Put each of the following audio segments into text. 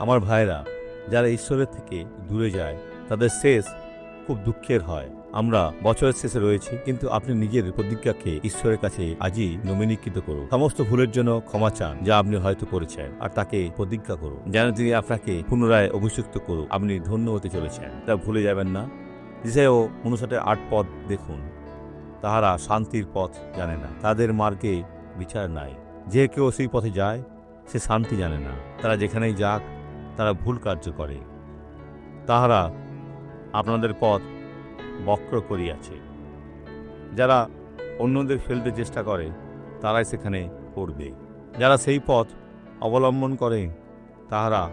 আমার ভাইরা যারা ঈশ্বরের থেকে দূরে যায়, তাদের শেষ খুব দুঃখের হয়। আমরা বছরের শেষে রয়েছি, কিন্তু আপনি নিজের প্রতিজ্ঞাকে ঈশ্বরের কাছে আজই নমিনীকৃত করুন। সমস্ত ভুলের জন্য ক্ষমা চান যা আপনি হয়তো করেছেন, আর তাকে প্রতিজ্ঞা করুন। যেন তিনি আপনাকে পুনরায় অভিষিক্ত করুন আপনি ধন্য হতে চলেছেন। তা ভুলে যাবেন না। দিশায় অনুসারে আট পথ দেখুন, তাহারা শান্তির পথ জানে না। তাদের মার্গে বিচার নাই। যে কেউ সেই পথে যায়, সে শান্তি জানে না। তারা যেখানেই যাক তারা ভুল কার্য করে। তাহারা আপনাদের পথ বক্র করিয়াছে। যারা অন্যদের ফেলতে চেষ্টা করে, তারাই সেখানে পড়বে। যারা সেই পথ অবলম্বন করে, তাহারা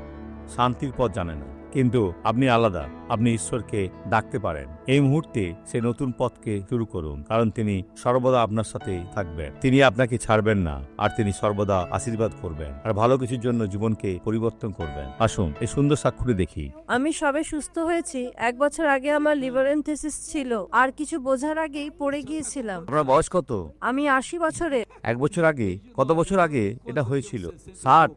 শান্তির পথ জানে না। কিন্তু আপনি আলাদা আপনি ঈশ্বরকে ডাকতে পারেন। এই মুহূর্তে সে নতুন পথকে শুরু করুন কারণ তিনি সর্বদা আপনার সাথে থাকবেন। তিনি আপনাকে ছাড়বেন না আর তিনি সর্বদা আশীর্বাদ করবেন আর ভালো কিছুর জন্য জীবনকে পরিবর্তন করবেন। আসুন এই সুন্দর সাক্ষরী দেখি। আমি সবে সুস্থ হয়েছি। এক বছর আগে আমার লিভারেন্থেসিস ছিল আর কিছু বোঝার আগেই পড়ে গিয়েছিলাম। আপনার বয়স কত? আমি আশি বছরে এক বছর আগে কত বছর আগে এটা হয়েছিল? ষাট?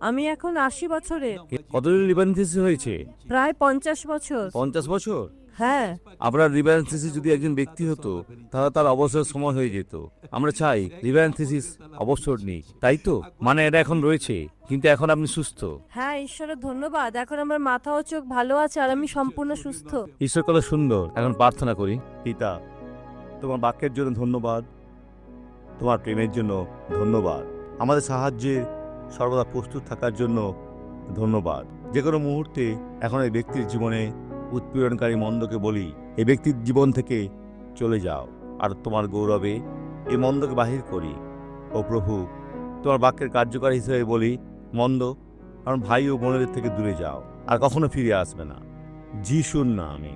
আমি এখন আশি বছরে কতদিন লিবারেন্সিস হয়েছে? প্রায় পঞ্চাশ বছর। পঞ্চাশ বছর? হ্যাঁ। আপনার লিবারেন্সিস যদি একজন ব্যক্তি হতো তাহলে তার অবসর সময় হয়ে যেত। আমরা চাই লিবারেন্সিস অবসর নেই তাই তো? মানে এটা এখন রয়েছে কিন্তু এখন আপনি সুস্থ। হ্যাঁ ঈশ্বরের ধন্যবাদ। এখন আমার মাথা ও চোখ ভালো আছে আর আমি সম্পূর্ণ সুস্থ। ঈশ্বর কত সুন্দর। এখন প্রার্থনা করি পিতা তোমার বাক্যের জন্য ধন্যবাদ তোমার প্রেমের জন্য ধন্যবাদ। আমাদের সাহায্যে সর্বদা প্রস্তুত থাকার জন্য ধন্যবাদ। যে কোনো মুহূর্তে এখন এই ব্যক্তির জীবনে উৎপীড়নকারী মন্দকে বলি, এই ব্যক্তির জীবন থেকে চলে যাও, আর তোমার গৌরবে এই মন্দকে বাহির করি। ও প্রভু, তোমার বাক্যের কার্যকারী হিসেবে বলি, মন্দ, কারণ ভাই ও বোনেদের থেকে দূরে যাও, আর কখনো ফিরে আসবে না। যিশুর আমি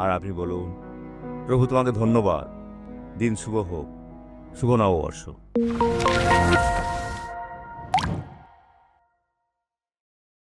আর আপনি বলুন, প্রভু তোমাকে ধন্যবাদ। দিন শুভ হোক, শুভ নববর্ষ